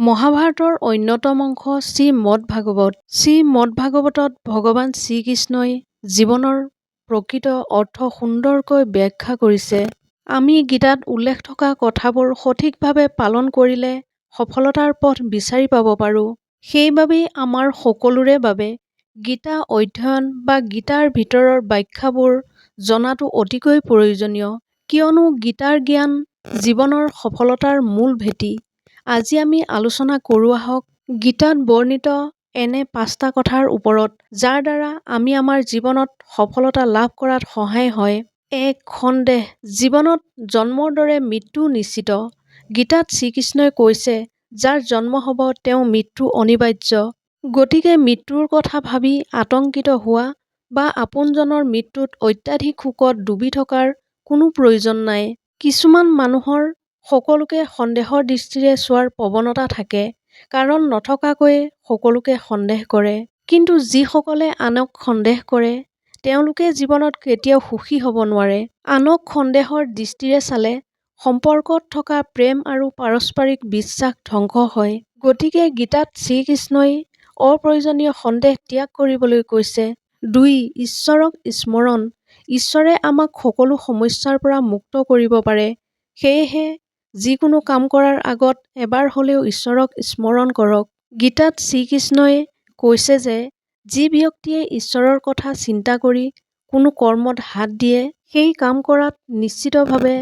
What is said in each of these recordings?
মহাভাৰতৰ অন্যতম অংশ শ্ৰীমদ্-ভাগৱত। শ্ৰীমদ্-ভাগৱতত ভগৱান শ্ৰীকৃষ্ণই জীৱনৰ প্ৰকৃত অৰ্থ সুন্দৰকৈ ব্যাখ্যা কৰিছে। আমি গীতাত উল্লেখ থকা কথাবোৰ সঠিকভাৱে পালন কৰিলে সফলতাৰ পথ বিচাৰি পাব পাৰোঁ। সেইবাবেই আমাৰ সকলোৰে বাবে গীতা অধ্যয়ন বা গীতাৰ ভিতৰৰ ব্যাখ্যাবোৰ জনাটো অতিকৈ প্ৰয়োজনীয়। কিয়নো গীতাৰ জ্ঞান জীৱনৰ সফলতাৰ মূল ভেটি। আজি আমি আলোচনা কৰোঁ আহক গীতাত বৰ্ণিত এনে পাঁচটা কথাৰ ওপৰত, যাৰ দ্বাৰা আমি আমাৰ জীৱনত সফলতা লাভ কৰাত সহায় হয়। এক সন্দেহ জীৱনত জন্মৰ দৰে মৃত্যুও নিশ্চিত। গীতাত শ্ৰীকৃষ্ণই কৈছে যাৰ জন্ম হ'ব তেওঁৰ মৃত্যু অনিবাৰ্য। গতিকে মৃত্যুৰ কথা ভাবি আতংকিত হোৱা বা আপোনজনৰ মৃত্যুত অত্যাধিক শোকত ডুবি থকাৰ কোনো প্ৰয়োজন নাই। কিছুমান মানুহৰ সকলোকে সন্দেহৰ দৃষ্টিৰে চোৱাৰ প্ৰৱণতা থাকে। কাৰণ নথকাকৈয়ে সকলোকে সন্দেহ কৰে। কিন্তু যিসকলে আনক সন্দেহ কৰে তেওঁলোকে জীৱনত কেতিয়াও সুখী হ'ব নোৱাৰে। আনক সন্দেহৰ দৃষ্টিৰে চালে সম্পৰ্কত থকা প্ৰেম আৰু পাৰস্পৰিক বিশ্বাস ধ্বংস হয়। গতিকে গীতাত শ্ৰীকৃষ্ণই অপ্ৰয়োজনীয় সন্দেহ ত্যাগ কৰিবলৈ কৈছে। দুই ঈশ্বৰক স্মৰণ ঈশ্বৰে আমাক সকলো সমস্যাৰ পৰা মুক্ত কৰিব পাৰে। সেয়েহে যিকোনো কাম কৰাৰ আগত এবাৰ হ'লেও ঈশ্বৰক স্মৰণ কৰক। গীতাত শ্ৰীকৃষ্ণই কৈছে যে যি ব্যক্তিয়ে ঈশ্বৰৰ কথা চিন্তা কৰি কোনো কৰ্মত হাত দিয়ে সেই কাম কৰাত নিশ্চিতভাৱে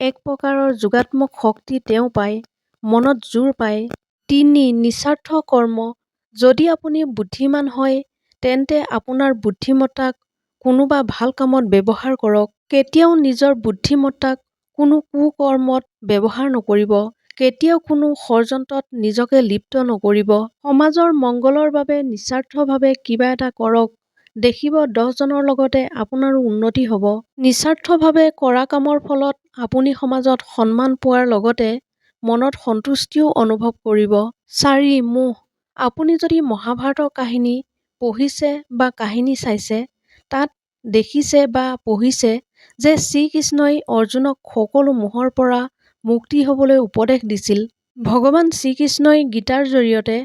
এক প্ৰকাৰৰ যোগাত্মক শক্তি তেওঁ পায়, মনত জোৰ পায়। তিনি নিস্বাৰ্থ কৰ্ম যদি আপুনি বুদ্ধিমান হয় তেন্তে আপোনাৰ বুদ্ধিমত্তাক কোনোবা ভাল কামত ব্যৱহাৰ কৰক। কেতিয়াও নিজৰ বুদ্ধিমত্তাক কোনো কুকৰ্মত ব্যৱহাৰ নকৰিব। কেতিয়াও কোনো ষড়যন্ত্ৰত নিজকে লিপ্ত নকৰিব। সমাজৰ মংগলৰ বাবে নিস্বাৰ্থভাৱে কিবা এটা কৰক দেখিব দহজনৰ লগতে আপোনাৰো উন্নতি হ'ব। নিস্বাৰ্থভাৱে কৰা কামৰ ফলত আপুনি সমাজত সন্মান পোৱাৰ লগতে মনত সন্তুষ্টিও অনুভৱ কৰিব। চাৰি মোহ আপুনি যদি মহাভাৰতৰ কাহিনী পঢ়িছে বা কাহিনী চাইছে তাত দেখিছে বা পঢ়িছে যে শ্ৰীকৃষ্ণই অৰ্জুনক সকলো মোহৰ পৰা মুক্ত হ'বলৈ উপদেশ দিছিল। ভগৱান শ্ৰীকৃষ্ণই গীতাৰ জৰিয়তে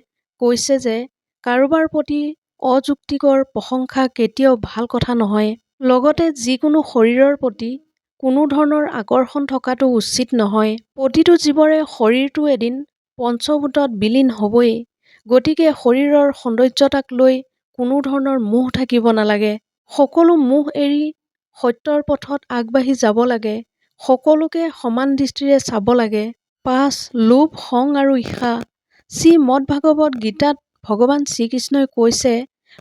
কৈছে যে কাৰোবাৰ প্ৰতি অযুক্তিকৰ প্ৰশংসা কেতিয়াও ভাল কথা নহয়। লগতে যিকোনো শৰীৰৰ প্ৰতি কোনো ধৰণৰ আকৰ্ষণ থকাটো উচিত নহয়। প্ৰতিটো জীৱৰে শৰীৰটো এদিন পঞ্চভূতত বিলীন হ'বই। গতিকে শৰীৰৰ সৌন্দৰ্যতাক লৈ কোনো ধৰণৰ মোহ থাকিব নালাগে। সকলো মোহ এৰি সত্যৰ পথত আগবাঢ়ি যাব লাগে। সকলোকে সমান দৃষ্টিৰে চাব লাগে। পাঁচ লোভ খং আৰু ঈৰ্ষা শ্ৰীমদ্-ভাগৱত গীতাত ভগৱান শ্ৰীকৃষ্ণই কৈছে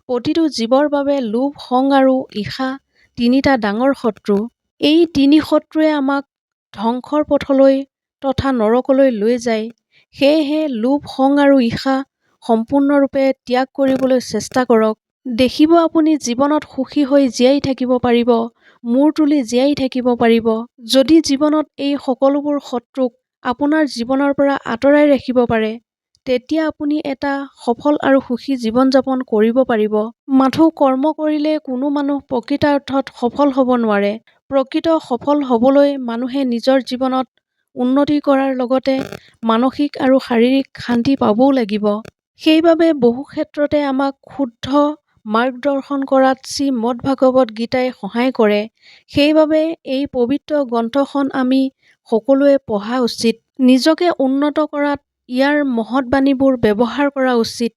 প্ৰতিটো জীৱৰ বাবে লোভ খং আৰু ঈৰ্ষা তিনিটা ডাঙৰ শত্ৰু। এই তিনি শত্ৰুৱে আমাক ধ্বংসৰ পথলৈ তথা নৰকলৈ লৈ যায়। সেয়েহে লোভ খং আৰু ঈৰ্ষা সম্পূৰ্ণৰূপে ত্যাগ কৰিবলৈ চেষ্টা কৰক। দেখিব আপুনি জীৱনত সুখী হৈ জীয়াই থাকিব পাৰিব মূৰ তুলি জীয়াই থাকিব পাৰিব। যদি জীৱনত এই সকলোবোৰ শত্ৰুক আপোনাৰ জীৱনৰ পৰা আঁতৰাই ৰাখিব পাৰে তেতিয়া আপুনি এটা সফল আৰু সুখী জীৱন যাপন কৰিব পাৰিব। মাথো কৰ্ম কৰিলেই কোনো মানুহ প্ৰকৃতাৰ্থত সফল হ'ব নোৱাৰে। প্ৰকৃত সফল হ'বলৈ মানুহে নিজৰ জীৱনত উন্নতি কৰাৰ লগতে মানসিক আৰু শাৰীৰিক শান্তি পাবও লাগিব। সেইবাবে বহু ক্ষেত্ৰতে আমাক শুদ্ধ মাৰ্গদৰ্শন কৰাত শ্ৰীমদ্-ভাগৱত গীতাই সহায় কৰে। সেইবাবে এই পবিত্ৰ গ্ৰন্থখন আমি সকলোৱে পঢ়া উচিত। নিজকে উন্নত কৰাত ইয়াৰ মহৎ বাণীবোৰ ব্যৱহাৰ কৰা উচিত।